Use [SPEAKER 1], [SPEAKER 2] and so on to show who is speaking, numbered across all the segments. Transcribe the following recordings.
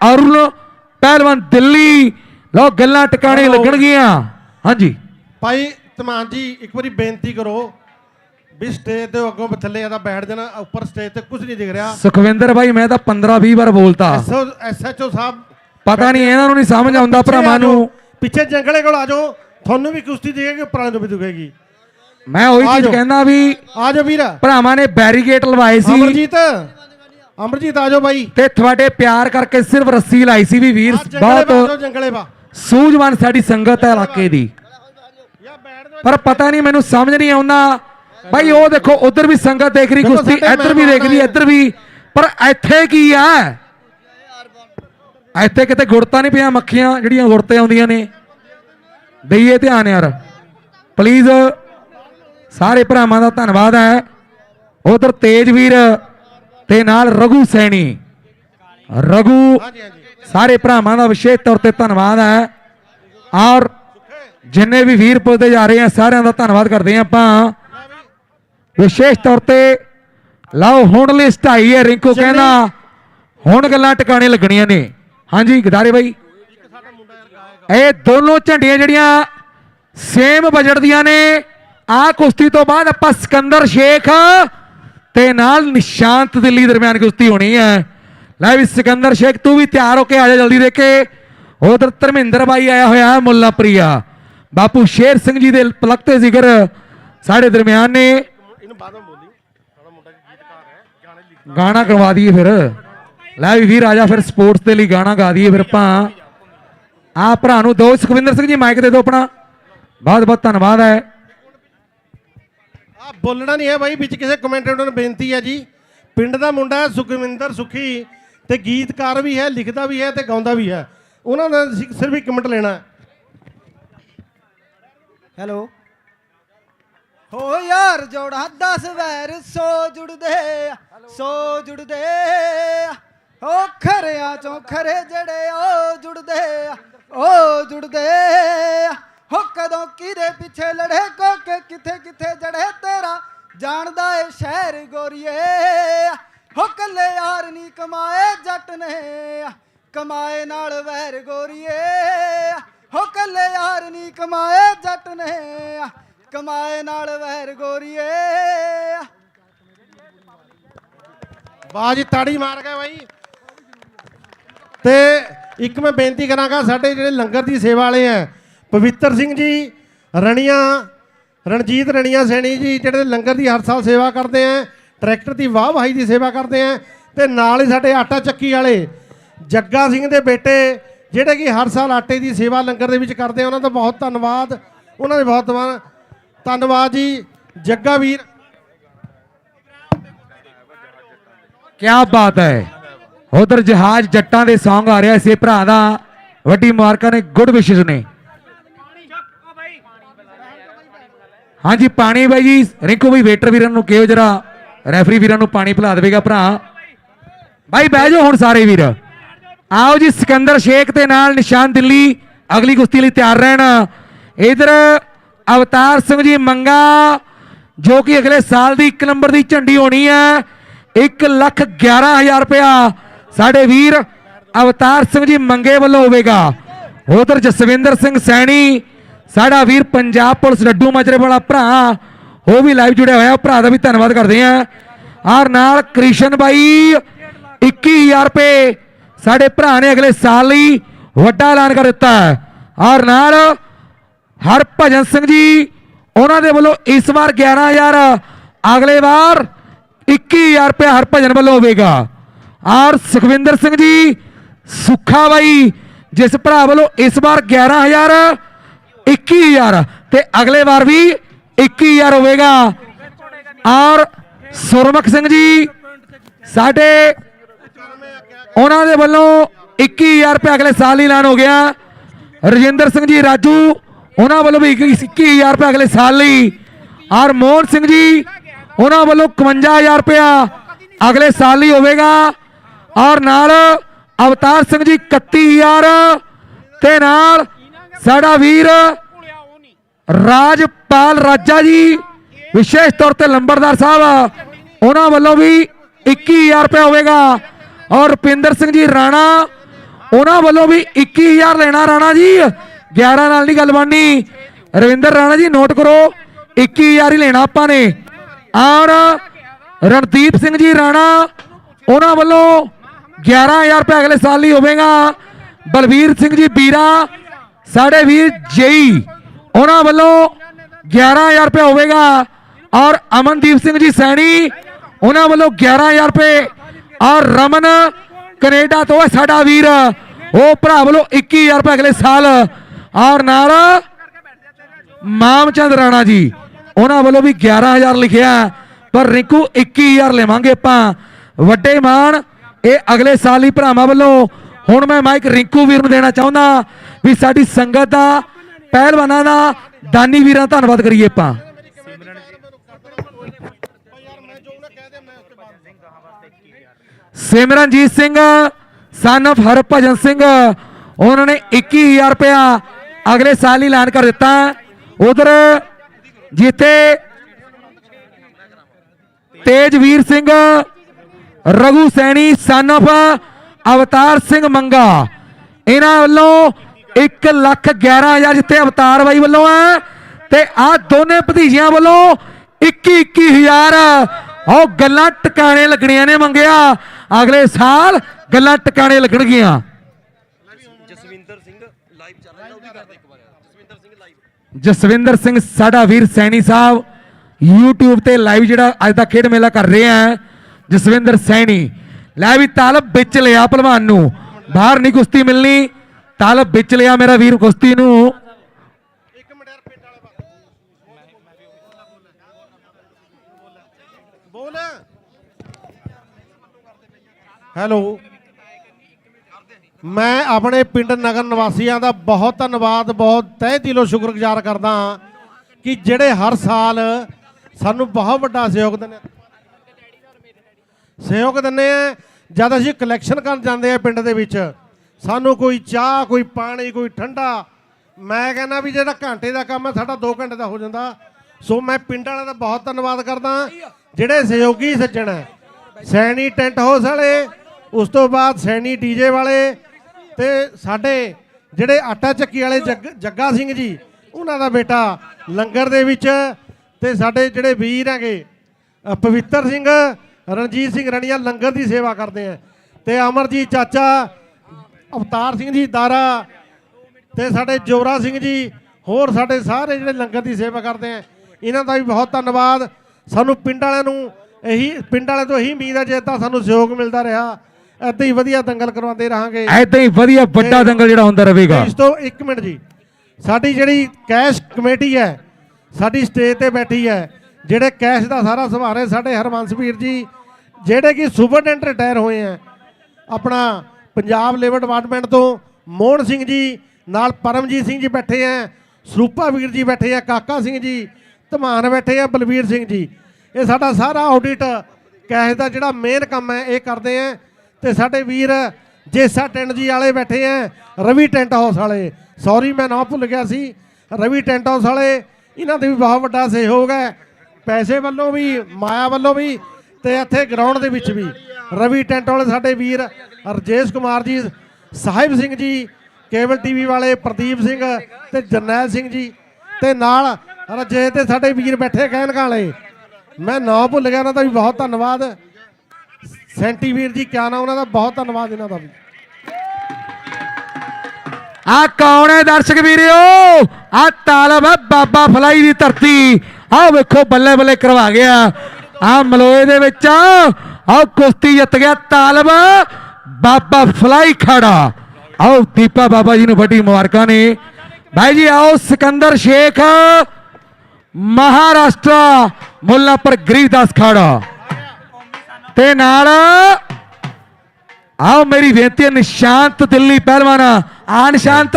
[SPEAKER 1] ਅਰੁਣ ਪਹਿਲਵਾਨ ਦਿੱਲੀ। ਲੋ ਗੱਲਾਂ ਟਿਕਾਣੇ
[SPEAKER 2] ਹੈਲੋ।
[SPEAKER 1] ਲੱਗਣਗੀਆਂ। ਹਾਂਜੀ।
[SPEAKER 2] ਭਾਈ ਧਮਾਨ ਜੀ ਇੱਕ ਵਾਰੀ ਬੇਨਤੀ ਕਰੋ ਵੀ ਸਟੇਜ ਦੇ ਅੱਗੋਂ ਥੱਲੇ ਆਦਾ ਬੈਠ ਜਾਣਾ ਉੱਪਰ ਸਟੇਜ ਤੇ ਕੁਝ ਨਹੀਂ ਦਿਖ ਰਿਹਾ।
[SPEAKER 1] ਸੁਖਵਿੰਦਰ ਭਾਈ ਮੈਂ ਤਾਂ 15 20 ਵਾਰ ਬੋਲਤਾ।
[SPEAKER 2] ਐਸਐਚਓ ਸਾਹਿਬ
[SPEAKER 1] ਪਤਾ ਨਹੀਂ ਇਹਨਾਂ ਨੂੰ ਨਹੀਂ ਸਮਝ ਆਉਂਦਾ
[SPEAKER 2] ਪਿੱਛੇ ਆ
[SPEAKER 1] ਭਰਾਵਾਂ
[SPEAKER 2] ਜਾਓ,
[SPEAKER 1] ਨੂੰ।
[SPEAKER 2] ਪਿੱਛੇ ਜੰਗਲੇ ਕੋਲ ਆ ਜਾਓ ਤੁਹਾਨੂੰ ਵੀ ਕੁਸ਼ਤੀ ਦਿਖੇਗੀ ਪੁਰਾਣੇ ਨੂੰ ਵੀ ਦਿਖੇਗੀ।
[SPEAKER 1] ਮੈਂ ਉਹੀ
[SPEAKER 2] ਆ
[SPEAKER 1] ਚੀਜ਼
[SPEAKER 2] ਜਾਓ।
[SPEAKER 1] ਕਹਿੰਦਾ ਵੀ
[SPEAKER 2] ਆ ਜਾਓ ਵੀਰ।
[SPEAKER 1] ਭਰਾਵਾਂ ਨੇ ਬੈਰੀਗੇਟ ਲਵਾਏ ਸੀ।
[SPEAKER 2] ਅਮਰਜੀਤ। ਅਮਰਜੀਤ ਆ ਜਾਓ ਬਾਈ।
[SPEAKER 1] ਤੇ ਤੁਹਾਡੇ ਪਿਆਰ ਕਰਕੇ ਸਿਰਫ ਰੱਸੀ ਲਾਈ ਸੀ ਵੀ ਵੀਰ ਬਹੁਤ
[SPEAKER 2] ਜੰਗਲੇ
[SPEAKER 1] ਸੂਝਵਾਨ ਸਾਡੀ ਸੰਗਤ ਹੈ ਇਲਾਕੇ ਦੀ। ਪਰ ਪਤਾ ਨਹੀਂ ਮੈਨੂੰ ਸਮਝ ਨਹੀਂ ਆਉਂਦਾ। ਭਾਈ ਉਹ ਦੇਖੋ ਉਧਰ ਵੀ ਸੰਗਤ ਦੇਖ ਰਹੀ
[SPEAKER 2] ਦੇਖੋ
[SPEAKER 1] ਕੁਸ਼ਤੀ ਇੱਧਰ ਵੀ ਦੇਖਦੀ
[SPEAKER 2] ਆਏ।
[SPEAKER 1] ਇੱਧਰ ਵੀ। ਪਰ ਇੱਥੇ ਕੀ ਆ? ਇੱਥੇ ਕਿਤੇ ਗੁੜਤਾ ਨਹੀਂ ਪਿਆ ਮੱਖੀਆਂ ਜਿਹੜੀਆਂ ਗੁੜਤੇ ਆਉਂਦੀਆਂ ਨੇ। ਦਈਏ ਧਿਆਨ ਯਾਰ। ਪਲੀਜ਼ ਸਾਰੇ ਭਰਾਵਾਂ ਦਾ ਧੰਨਵਾਦ ਹੈ। ਉਧਰ ਤੇਜਵੀਰ ਤੇ ਨਾਲ ਰਘੂ ਸੈਣੀ।
[SPEAKER 2] ਹਾਂਜੀ
[SPEAKER 1] ਸਾਰੇ ਭਰਾਵਾਂ ਦਾ ਵਿਸ਼ੇਸ਼ ਤੌਰ ਤੇ ਧੰਨਵਾਦ ਹੈ। ਔਰ ਜਿੰਨੇ ਵੀ ਵੀਰ ਪੁੱਜਦੇ ਜਾ ਰਹੇ ਆ ਸਾਰਿਆਂ ਦਾ ਧੰਨਵਾਦ ਕਰਦੇ ਆ ਆਪਾਂ। ਵਿਸ਼ੇਸ਼ ਤੌਰ ਤੇ ਲਓ ਹੁਣ ਲਿਸਟ ਆਈ ਹੈ ਰਿੰਕੂ ਕਹਿੰਦਾ ਹੁਣ ਗੱਲਾਂ ਟਿਕਾਣੇ ਲੱਗਣੀਆਂ ਨੇ। ਹਾਂਜੀ ਗਦਾਰੇ ਬਾਈ। ਇਹ ਦੋਨੋਂ ਝੰਡੀਆਂ ਜਿਹੜੀਆਂ ਸੇਮ ਬਜਟ ਦੀਆਂ ਨੇ। ਆ ਕੁਸ਼ਤੀ ਤੋਂ ਬਾਅਦ ਆਪਾਂ ਸਿਕੰਦਰ ਸ਼ੇਖ ਤੇ ਨਾਲ ਨਿਸ਼ਾਂਤ ਦਿੱਲੀ ਦਰਮਿਆਨ ਕੁਸ਼ਤੀ ਹੋਣੀ ਹੈ? ਲੈ ਵੀ ਸਿਕੰਦਰ ਸ਼ੇਖ, ਤੂੰ ਵੀ ਤਿਆਰ ਹੋ ਕੇ ਆ ਜਾ ਜਲਦੀ ਦੇ ਕੇ। ਉਧਰ ਧਰਮਿੰਦਰ ਬਾਈ ਆਇਆ ਹੋਇਆ ਹੈ, ਮੁੱਲਾ ਪ੍ਰਿਆ। ਬਾਪੂ ਸ਼ੇਰ ਸਿੰਘ ਜੀ ਦੇ ਪਲਕ ਜ਼ਿਕਰ ਸਾਡੇ ਦਰਮਿਆਨ ਨੇ।
[SPEAKER 2] ਇਹਨੂੰ ਬਾਅਦੋਂ ਬੋਲੀ ਸਾਡਾ ਮੁੰਡਾ ਗੀਤਕਾਰ ਹੈ ਗਾਣੇ ਲਿਖ
[SPEAKER 1] ਗਾਣਾ ਕਰਵਾ ਦਈਏ ਫਿਰ। ਲੈ ਵੀ ਵੀਰ ਆ ਫਿਰ ਸਪੋਰਟਸ ਦੇ ਲਈ ਗਾਣਾ ਗਾ ਦਈਏ ਫਿਰ ਆਪਾਂ। ਆ ਭਰਾ ਨੂੰ ਦੋ, ਸੁਖਵਿੰਦਰ ਸਿੰਘ ਜੀ ਮਾਈਕ ਦੇ ਦਿਓ ਆਪਣਾ। ਬਹੁਤ ਬਹੁਤ ਧੰਨਵਾਦ ਹੈ।
[SPEAKER 2] ਆ ਬੋਲਣਾ ਨਹੀਂ ਹੈ ਬਾਈ ਵਿੱਚ ਕਿਸੇ ਕਮੈਂਟੇਟਰ ਨੂੰ ਬੇਨਤੀ ਹੈ ਜੀ। ਪਿੰਡ ਦਾ ਮੁੰਡਾ ਸੁਖਵਿੰਦਰ ਸੁਖੀ ਤੇ ਗੀਤਕਾਰ ਵੀ ਹੈ ਲਿਖਦਾ ਵੀ ਹੈ ਤੇ ਗਾਉਂਦਾ ਵੀ ਹੈ। ਉਹਨਾਂ ਦਾ ਸਿ- ਸਿਰਫ ਇੱਕ ਮਿੰਟ ਲੈਣਾ
[SPEAKER 3] ਹੈਲੋ। ਹੋ ਯਾਰ ਜੋੜਾ 10 ਵੈਰ ਸੋ ਜੁੜਦੇ ਆ, ਸੌ ਜੁੜਦੇ ਆ। ਹੋ ਖਰਿਆਂ ਚੋਂ ਖਰੇ ਜਿਹੜੇ ਉਹ ਜੁੜਦੇ ਆ, ਉਹ ਜੁੜਦੇ ਆ। ਕਿਹਦੇ ਪਿੱਛੇ ਲੜੇ ਕੋਕੇ, ਕਿੱਥੇ ਕਿੱਥੇ ਜੜੇ ਤੇਰਾ? ਜਾਣਦਾ ਏ ਸ਼ਹਿਰ ਗੋਰੀਏ। ਹੋ ਕੱਲੇ ਯਾਰ ਨਹੀਂ ਕਮਾਏ, ਜੱਟ ਨੇ। ਕਮਾਏ ਨਾਲ ਵੈਰ ਗੋਰੀਏ। ਹੋ ਕੱਲੇ ਯਾਰ ਨਹੀਂ ਕਮਾਏ, ਜੱਟ ਨੇ। ਕਮਾਏ ਨਾਲ ਵੈਰ ਗੋਰੀਏ।
[SPEAKER 2] ਬਾਜੀ ਤਾੜੀ ਮਾਰ ਗਿਆ ਬਾਈ। ਤੇ ਇੱਕ ਮੈਂ ਬੇਨਤੀ ਕਰਾਂਗਾ, ਸਾਡੇ ਜਿਹੜੇ ਲੰਗਰ ਦੀ ਸੇਵਾ ਵਾਲੇ ਆ ਪਵਿੱਤਰ ਸਿੰਘ ਜੀ, ਰਣੀਆਂ, ਰਣਜੀਤ ਰਣੀਆਂ ਸੈਣੀ ਜੀ, ਜਿਹੜੇ ਲੰਗਰ ਦੀ ਹਰ ਸਾਲ ਸੇਵਾ ਕਰਦੇ ਆ, ਟਰੈਕਟਰ ਦੀ ਵਾਹ ਵਾਹੀ ਦੀ ਸੇਵਾ ਕਰਦੇ ਆ, ਤੇ ਨਾਲ ਹੀ ਸਾਡੇ ਆਟਾ ਚੱਕੀ ਵਾਲੇ, ਜੱਗਾ ਸਿੰਘ ਦੇ ਬੇਟੇ, ਜਿਹੜੇ ਕਿ ਹਰ ਸਾਲ ਆਟੇ ਦੀ ਸੇਵਾ ਲੰਗਰ ਦੇ ਵਿੱਚ ਕਰਦੇ ਆ, ਉਹਨਾਂ ਦਾ ਬਹੁਤ ਧੰਨਵਾਦ, ਉਹਨਾਂ ਦੇ ਬਹੁਤ ਧੰਨਵਾਦ ਧੰਨਵਾਦ ਜੀ, ਜੱਗਾ ਵੀਰ।
[SPEAKER 1] ਕੀ ਬਾਤ ਹੈ। ਉਧਰ ਜਹਾਜ਼ ਜੱਟਾਂ ਦੇ Song ਆ ਰਿਹਾ, ਇਸੇ ਭਰਾ ਦਾ ਵੱਡੀ ਮਾਰਕਾ ਨੇ ਗੁੱਡ ਵਿਸ਼ੇਸ ਨੇ। ਹਾਂਜੀ, ਪਾਣੀ ਬਾਈ ਜੀ, ਰਿੰਕੂ ਬਾਈ ਵੇਟਰ ਵੀਰਾਂ ਨੂੰ ਕਿਹੋ ਜਰਾ ਰੈਫਰੀ ਵੀਰਾਂ ਨੂੰ ਪਾਣੀ ਪਿਲਾ ਦੇਵੇਗਾ ਭਰਾ। ਬਾਈ, ਬਹਿ ਜਾਓ ਹੁਣ ਸਾਰੇ ਵੀਰ। ਆਓ ਜੀ, ਸਿਕੰਦਰ ਸ਼ੇਖ ਦੇ ਨਾਲ ਨਿਸ਼ਾਨ ਦਿੱਲੀ, ਅਗਲੀ ਕੁਸ਼ਤੀ ਲਈ ਤਿਆਰ ਰਹਿਣ। ਇਧਰ ਅਵਤਾਰ ਸਿੰਘ ਜੀ, ਮੰਗਾ, ਜੋ ਕਿ ਅਗਲੇ ਸਾਲ ਦੀ 1 ਨੰਬਰ ਦੀ ਝੰਡੀ ਹੋਣੀ ਹੈ। 1 ਲੱਖ 11000 ਰੁਪਇਆ ਸਾਡੇ ਵੀਰ ਅਵਤਾਰ ਸਿੰਘ ਜੀ ਮੰਗੇ ਵੱਲੋਂ ਹੋਵੇਗਾ। ਉਧਰ ਜਸਵਿੰਦਰ ਸਿੰਘ ਸੈਣੀ ਸਾਡਾ ਵੀਰ ਪੰਜਾਬ ਪੁਲਿਸ ਲੱਡੂ ਮਾਜਰੇ ਵਾਲਾ ਭਰਾ, ਉਹ ਵੀ ਲਾਈਵ ਜੁੜਿਆ ਹੋਇਆ ਉਹ ਭਰਾ ਦਾ ਵੀ ਧੰਨਵਾਦ ਕਰਦੇ ਆਂ ਔਰ ਨਾਲ ਕ੍ਰਿਸ਼ਨ ਬਾਈ 21000 ਰੁਪਏ ਸਾਡੇ ਭਰਾ ਨੇ ਅਗਲੇ ਸਾਲ ਲਈ ਵੱਡਾ ਐਲਾਨ ਕਰ ਦਿੱਤਾ ਔਰ ਨਾਲ ਹਰਭਜਨ ਸਿੰਘ ਜੀ, ਉਹਨਾਂ ਦੇ ਵੱਲੋਂ ਇਸ ਵਾਰ 11000 ਅਗਲੇ ਵਾਰ 21000 ਰੁਪਏ ਹਰਭਜਨ ਵੱਲੋਂ ਹੋਵੇਗਾ। ਔਰ ਸੁਖਵਿੰਦਰ ਸਿੰਘ ਜੀ, ਸੁੱਖਾ ਬਾਈ, ਜਿਸ ਭਰਾ ਵੱਲੋਂ ਇਸ ਵਾਰ 11000 21000 ਤੇ ਅਗਲੇ ਵਾਰ ਵੀ 21000 ਹੋਵੇਗਾ। ਔਰ ਸੁਰਮੁਖ ਸਿੰਘ ਜੀ, ਸਾਡੇ ਉਹਨਾਂ ਦੇ ਵੱਲੋਂ 21000 ਰੁਪਏ ਅਗਲੇ ਸਾਲ ਹੀ ਐਲਾਨ ਹੋ ਗਿਆ। ਰਜਿੰਦਰ ਸਿੰਘ ਜੀ, ਰਾਜੂ, ਉਹਨਾਂ ਵੱਲੋਂ ਵੀ 21000 ਰੁਪਏ ਅਗਲੇ ਸਾਲ ਲਈ। ਔਰ ਮੋਹਨ ਸਿੰਘ ਜੀ, ਉਹਨਾਂ ਵੱਲੋਂ 51000 ਰੁਪਇਆ ਅਗਲੇ ਸਾਲ ਲਈ ਹੋਵੇਗਾ। ਔਰ ਨਾਲ ਅਵਤਾਰ ਸਿੰਘ ਜੀ 31000 ਤੇ ਨਾਲ ਸਾਡਾ ਵੀਰ ਰਾਜਪਾਲ ਰਾਜਾ ਜੀ ਵਿਸ਼ੇਸ਼ ਤੌਰ ਤੇ ਲੰਬੜਦਾਰ ਸਾਹਿਬ ਉਹਨਾਂ ਵੱਲੋਂ ਵੀ 21000 ਰੁਪਏ ਹੋਵੇਗਾ ਔਰ ਰੁਪਿੰਦਰ ਸਿੰਘ ਜੀ ਰਾਣਾ ਉਹਨਾਂ ਵੱਲੋਂ ਵੀ 21000 ਲੈਣਾ ਰਾਣਾ ਜੀ 11 ਨਾਲ ਨਹੀਂ ਗੱਲ ਬਣਨੀ ਰਵਿੰਦਰ ਰਾਣਾ ਜੀ ਨੋਟ ਕਰੋ 21000 ਹੀ ਲੈਣਾ ਆਪਾਂ ਨੇ ਔਰ ਰਣਦੀਪ ਸਿੰਘ ਜੀ ਰਾਣਾ ਉਹਨਾਂ ਵੱਲੋਂ 11000 ਰੁਪਏ ਅਗਲੇ ਸਾਲ ਲਈ ਹੋਵੇਗਾ ਬਲਵੀਰ ਸਿੰਘ ਜੀ ਬੀਰਾ ਸਾਡੇ ਵੀਰ ਜੇਈ, ਉਹਨਾਂ ਵੱਲੋਂ 11000 ਰੁਪਏ ਹੋਵੇਗਾ। ਔਰ ਅਮਨਦੀਪ ਸਿੰਘ ਜੀ ਸੈਣੀ, ਉਹਨਾਂ ਵੱਲੋਂ 11000 ਰੁਪਏ। ਔਰ ਰਮਨ ਕੈਨੇਡਾ ਤੋਂ ਸਾਡਾ ਵੀਰ। ਉਹ ਭਰਾ ਵੱਲੋਂ 21000 ਰੁਪਏ ਅਗਲੇ ਸਾਲ। ਔਰ ਨਾਲ ਮਾਮਚੰਦ ਰਾਣਾ ਜੀ, ਉਹਨਾਂ ਵੱਲੋਂ ਵੀ 11000 ਲਿਖਿਆ। ਪਰ ਰਿੰਕੂ 21000 ਲਵਾਂਗੇ ਆਪਾਂ। ਵੱਡੇ ਮਾਨ ਇਹ ਅਗਲੇ ਸਾਲ ਹੀ ਭਰਾਵਾਂ ਵੱਲੋਂ ਹੁਣ ਮੈਂ ਮਾਈਕ ਰਿੰਕੂ ਵੀਰ ਨੂੰ ਦੇਣਾ ਚਾਹੁੰਦਾ ਵੀ ਸਾਡੀ ਸੰਗਤ ਦਾ ਪਹਿਲਵਾਨਾਂ ਦਾ, ਦਾਨੀ ਵੀਰਾਂ ਦਾ ਧੰਨਵਾਦ ਕਰੀਏ ਆਪਾਂ। ਸਿਮਰਨਜੀਤ ਸਿੰਘ, ਸਨ of ਹਰਭਜਨ ਸਿੰਘ, ਉਹਨਾਂ ਨੇ 21000 ਰੁਪਇਆ ਅਗਲੇ ਸਾਲ ਹੀ ਐਲਾਨ ਕਰ ਦਿੱਤਾ। ਉਧਰ ਜਿੱਥੇ ਤੇਜਵੀਰ ਸਿੰਘ, ਰਘੂ ਸੈਣੀ, ਸਨ of ਅਵਤਾਰ ਸਿੰਘ ਮੰਗਾ। ਇਹਨਾਂ ਵੱਲੋਂ 1 ਲੱਖ 11000 ਜਿੱਥੇ ਅਵਤਾਰ ਬਾਈ ਵੱਲੋਂ ਹੈ ਤੇ ਆ ਦੋਨੇ ਭਤੀਜਿਆਂ ਵੱਲੋਂ 21 21000 ਉਹ ਗੱਲਾਂ ਟਿਕਾਣੇ ਲੱਗਣੀਆਂ ਨੇ ਮੰਗਿਆ। ਅਗਲੇ ਸਾਲ ਗੱਲਾਂ ਟਿਕਾਣੇ ਲੱਗਣਗੀਆਂ।
[SPEAKER 4] ਜਸਵਿੰਦਰ ਸਿੰਘ ਲਾਈਵ ਚੱਲ ਰਿਹਾ ਉਹਦੀ ਕਰਦਾ ਇੱਕ ਵਾਰ। ਜਸਵਿੰਦਰ ਸਿੰਘ ਲਾਈਵ
[SPEAKER 1] ਜਸਵਿੰਦਰ ਸਿੰਘ ਸਾਡਾ ਵੀਰ ਸੈਣੀ ਸਾਹਿਬ YouTube ਤੇ ਲਾਈਵ ਜਿਹੜਾ ਅੱਜ ਦਾ ਖੇਡ ਮੇਲਾ ਕਰ ਰਹੇ ਆ ਜਸਵਿੰਦਰ ਸੈਣੀ। ਲੈ ਵੀ ਤਾਲਬ ਵਿੱਚ ਲਿਆ ਪਹਿਲਵਾਨ ਨੂੰ। ਬਾਹਰ ਨਹੀਂ ਕੁਸ਼ਤੀ ਮਿਲਣੀ। ਤਾਲਬ ਵਿੱਚ ਲਿਆ ਮੇਰਾ ਵੀਰ ਕੁਸ਼ਤੀ ਨੂੰ।
[SPEAKER 2] ਬੋਲ। ਹੈਲੋ। ਮੈਂ ਆਪਣੇ ਪਿੰਡ ਨਗਰ ਨਿਵਾਸੀਆਂ ਦਾ ਬਹੁਤ ਧੰਨਵਾਦ, ਬਹੁਤ ਤਹਿ ਦਿਲੋਂ ਸ਼ੁਕਰਗੁਜ਼ਾਰ ਕਰਦਾ ਕਿ ਜਿਹੜੇ ਹਰ ਸਾਲ ਸਾਨੂੰ ਬਹੁਤ ਵੱਡਾ ਸਹਿਯੋਗ ਦਿੰਦੇ ਸਹਿਯੋਗ ਦਿੰਦੇ ਆ। ਜਦ ਅਸੀਂ ਕਲੈਕਸ਼ਨ ਕਰਨ ਜਾਂਦੇ ਆ ਪਿੰਡ ਦੇ ਵਿੱਚ, ਸਾਨੂੰ ਕੋਈ ਚਾਹ, ਕੋਈ ਪਾਣੀ, ਕੋਈ ਠੰਡਾ, ਮੈਂ ਕਹਿੰਦਾ ਵੀ ਜਿਹੜਾ ਘੰਟੇ ਦਾ ਕੰਮ ਹੈ ਸਾਡਾ 2 ਘੰਟੇ ਦਾ ਹੋ ਜਾਂਦਾ। ਸੋ ਮੈਂ ਪਿੰਡ ਵਾਲਿਆਂ ਦਾ ਬਹੁਤ ਧੰਨਵਾਦ ਕਰਦਾ। ਜਿਹੜੇ ਸਹਿਯੋਗੀ ਸੱਜਣ ਹੈ ਸੈਣੀ ਟੈਂਟ ਹਾਊਸ ਵਾਲੇ, ਉਸ ਤੋਂ ਬਾਅਦ ਸੈਣੀ ਡੀਜੇ ਵਾਲੇ ਤੇ ਸਾਡੇ ਜਿਹੜੇ ਆਟਾ ਚੱਕੀ ਵਾਲੇ ਜੱਗ- ਜੱਗਾ ਸਿੰਘ ਜੀ, ਉਹਨਾਂ ਦਾ ਬੇਟਾ ਲੰਗਰ ਦੇ ਵਿੱਚ ਤੇ ਸਾਡੇ ਜਿਹੜੇ ਵੀਰ ਹੈਗੇ ਪਵਿੱਤਰ ਸਿੰਘ ਰਣਜੀਤ ਸਿੰਘ ਰਣੀਆ ਲੰਗਰ ਦੀ ਸੇਵਾ ਕਰਦੇ ਆ। ਤੇ ਅਮਰਜੀਤ ਚਾਚਾ ਅਵਤਾਰ ਸਿੰਘ ਜੀ ਦਾਰਾ ਤੇ ਸਾਡੇ ਜੋਰਾ ਸਿੰਘ ਜੀ ਹੋਰ ਸਾਡੇ ਸਾਰੇ ਜਿਹੜੇ ਲੰਗਰ ਦੀ ਸੇਵਾ ਕਰਦੇ ਆ। ਇਹਨਾਂ ਦਾ ਵੀ ਬਹੁਤ ਧੰਨਵਾਦ। ਸਾਨੂੰ ਪਿੰਡ ਵਾਲਿਆਂ ਨੂੰ ਇਹੀ ਪਿੰਡ ਵਾਲਿਆਂ ਤੋਂ ਇਹੀ ਉਮੀਦ ਹੈ ਜੇ ਤਾਂ ਸਾਨੂੰ ਸਹਿਯੋਗ ਮਿਲਦਾ ਰਿਹਾ। ਏਦਾਂ ਹੀ ਵਧੀਆ ਦੰਗਲ ਕਰਵਾਉਂਦੇ ਰਹਾਂਗੇ।
[SPEAKER 1] ਐਦਾਂ ਹੀ ਵਧੀਆ ਵੱਡਾ ਦੰਗਲ ਜਿਹੜਾ ਹੁੰਦਾ ਰਹੇਗਾ।
[SPEAKER 2] ਇਸ ਤੋਂ 1 ਮਿੰਟ ਜੀ। ਸਾਡੀ ਜਿਹੜੀ ਕੈਸ਼ ਕਮੇਟੀ ਹੈ ਸਾਡੀ ਸਟੇਜ ਤੇ ਬੈਠੀ ਹੈ ਜਿਹੜੇ ਕੈਸ਼ ਦਾ ਸਾਰਾ ਸੰਭਾਰੇ ਸਾਡੇ ਹਰਵੰਸ ਵੀਰ ਜੀ, ਜਿਹੜੇ ਕਿ ਸੁਪਰਡੈਂਟ ਰਿਟਾਇਰ ਹੋਏ ਆ। ਆਪਣਾ ਪੰਜਾਬ ਲੇਬਰ ਡਿਪਾਰਟਮੈਂਟ ਤੋਂ ਮੋਹਨ ਸਿੰਘ ਜੀ, ਨਾਲ ਪਰਮਜੀਤ ਸਿੰਘ ਜੀ ਬੈਠੇ ਆ, ਸਰੂਪਾ ਵੀਰ ਜੀ ਬੈਠੇ ਆ, ਕਾਕਾ ਸਿੰਘ ਜੀ, ਧਮਾਨ ਬੈਠੇ ਆ, ਬਲਵੀਰ ਸਿੰਘ ਜੀ। ਇਹ ਸਾਡਾ ਸਾਰਾ ਆਡਿਟ ਕੈਸ਼ ਦਾ ਜਿਹੜਾ ਮੇਨ ਕੰਮ ਹੈ, ਇਹ ਕਰਦੇ ਆ। ਤੇ ਸਾਡੇ ਵੀਰ ਜੇਸਾ ਟੈਂਟ ਜੀ ਵਾਲੇ ਬੈਠੇ ਆ, ਰਵੀ ਟੈਂਟ ਹਾਊਸ ਵਾਲੇ। ਸੌਰੀ ਮੈਂ ਨਾ ਭੁੱਲ ਗਿਆ ਸੀ। ਰਵੀ ਟੈਂਟ ਹਾਊਸ ਵਾਲੇ, ਇਹਨਾਂ ਦੇ ਵੀ ਬਹੁਤ ਵੱਡਾ ਸਹਿਯੋਗ ਹੈ। ਪੈਸੇ ਵੱਲੋਂ ਵੀ, ਮਾਇਆ ਵੱਲੋਂ ਵੀ ਤੇ ਇੱਥੇ ਗਰਾਊਂਡ ਦੇ ਵਿੱਚ ਵੀ। ਰਵੀ ਟੈਂਟ ਵਾਲੇ ਸਾਡੇ ਵੀਰ ਰਜੇਸ਼ ਕੁਮਾਰ ਜੀ, ਸਾਹਿਬ ਸਿੰਘ ਜੀ, ਕੇਬਲ ਟੀਵੀ ਵਾਲੇ ਪ੍ਰਦੀਪ ਸਿੰਘ ਤੇ ਜਰਨੈਲ ਸਿੰਘ ਜੀ ਤੇ ਨਾਲ ਰਜੇ ਤੇ ਸਾਡੇ ਵੀਰ ਬੈਠੇ ਕਹਿਣਕਾਂ ਵਾਲੇ ਮੈਂ ਨਾਂ ਭੁੱਲ ਗਿਆ ਇਹਨਾਂ ਦਾ ਵੀ ਬਹੁਤ ਧੰਨਵਾਦ। ਸੈਂਟੀ ਵੀਰ ਜੀ, ਕਿਆ ਨਾ ਉਹਨਾਂ ਦਾ? ਬਹੁਤ ਧੰਨਵਾਦ ਇਹਨਾਂ ਦਾ ਵੀ।
[SPEAKER 1] ਆ ਕੌਣ ਹੈ ਦਰਸ਼ਕ ਵੀਰਿਓ? ਆ ਤਾਲਬ ਹੈ ਬਾਬਾ ਫਲਾਈ ਦੀ ਧਰਤੀ। ਆਹ ਵੇਖੋ ਬੱਲੇ ਬੱਲੇ ਕਰਵਾ ਗਿਆ। ਆ ਮਲੋਏ ਦੇ ਵਿੱਚ, ਆਹ ਕੁਸ਼ਤੀ ਜਿੱਤ ਗਿਆ ਤਾਲਬ, ਬਾਬਾ ਫਲਾਈ ਖੜਾ। ਆਓ ਦੀਪਾ ਬਾਬਾ ਜੀ ਨੂੰ ਵੱਡੀ ਮੁਬਾਰਕਾਂ ਨੇ। ਭਾਈ ਜੀ, ਆਓ ਸਿਕੰਦਰ ਸ਼ੇਖ, ਮਹਾਰਾਸ਼ਟਰ, ਮੁੱਲਾਪੁਰ ਗਰੀਦਾਸ ਖਾੜਾ। ਤੇ ਨਾਲ, ਆਓ ਮੇਰੀ ਬੇਨਤੀ ਹੈ, ਨਿਸ਼ਾਂਤ ਦਿੱਲੀ ਪਹਿਲਵਾਨ ਆ ਨਿਸ਼ਾਂਤ।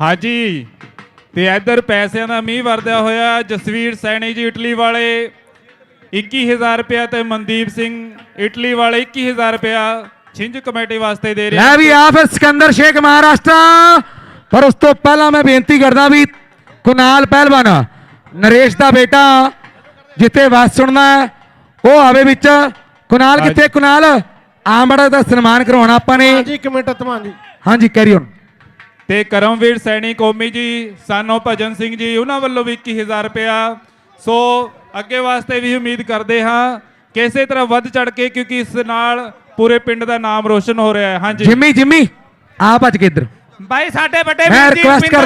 [SPEAKER 5] ਹਾਂਜੀ। ਤੇ ਇੱਧਰ ਪੈਸਿਆਂ ਦਾ ਮੀਂਹ ਵਰਦਿਆ ਹੋਇਆ ਜਸਵੀਰ ਸੈਣੀ ਜੀ ਇਟਲੀ ਵਾਲੇ 21000 ਰੁਪਇਆ ਤੇ ਮਨਦੀਪ ਸਿੰਘ ਇਟਲੀ ਵਾਲੇ 21000 ਰੁਪਇਆ ਛਿੰਝ ਕਮੇਟੀ ਵਾਸਤੇ ਦੇ ਰਹੇ
[SPEAKER 1] ਲੈ ਵੀ ਆ ਫਿਰ ਸਿਕੰਦਰ ਸ਼ੇਖ ਮਹਾਰਾਸ਼ਟਰ। ਪਰ ਉਸ ਤੋਂ ਪਹਿਲਾਂ ਮੈਂ ਬੇਨਤੀ ਕਰਦਾ ਵੀ ਕੁਨਾਲ ਪਹਿਲਵਾਨ ਨਰੇਸ਼ ਦਾ ਬੇਟਾ ਜਿੱਥੇ ਵਾਸ ਸੁਣਨਾ ਹੈ, ਉਹ ਆਵੇ ਵਿੱਚ। ਕੁਨਾਲ ਕਿੱਥੇ? ਕੁਨਾਲ ਆਮੜਾ ਦਾ ਸਨਮਾਨ ਕਰਵਾਉਣਾ ਆਪਾਂ ਨੇ।
[SPEAKER 2] ਹਾਂਜੀ ਇੱਕ ਮਿੰਟ ਧਮਾਨ ਜੀ।
[SPEAKER 1] ਹਾਂਜੀ ਕੈਰੀ ਔਨ
[SPEAKER 5] ਤੇ ਕਰਮਵੀਰ ਸੈਣੀ ਕੌਮੀ ਜੀ ਸਾਨੋ ਭਜਨ ਸਿੰਘ ਜੀ ਉਹਨਾਂ ਵੱਲੋਂ ਵੀ 21000 ਰੁਪਇਆ। ਸੋ ਅੱਗੇ ਵਾਸਤੇ ਵੀ ਉਮੀਦ ਕਰਦੇ ਹਾਂ ਕਿ ਇਸੇ ਤਰ੍ਹਾਂ ਵੱਧ ਚੜ ਕੇ ਕਿਉਂਕਿ ਇਸ ਨਾਲ ਪੂਰੇ ਪਿੰਡ ਦਾ ਨਾਮ ਰੋਸ਼ਨ ਹੋ ਰਿਹਾ ਹੈ। ਹਾਂਜੀ।
[SPEAKER 1] ਜਿੰਮੀ ਜਿੰਮੀ ਆ ਭੱਜ ਕੇ ਇੱਧਰ।
[SPEAKER 5] ਬਾਈ ਸਾਡੇ ਵੱਡੇ
[SPEAKER 1] ਮੈਂ
[SPEAKER 5] ਵੀਰ ਜੀ
[SPEAKER 1] ਰਿਕੁਐਸਟ ਕਰਦਾ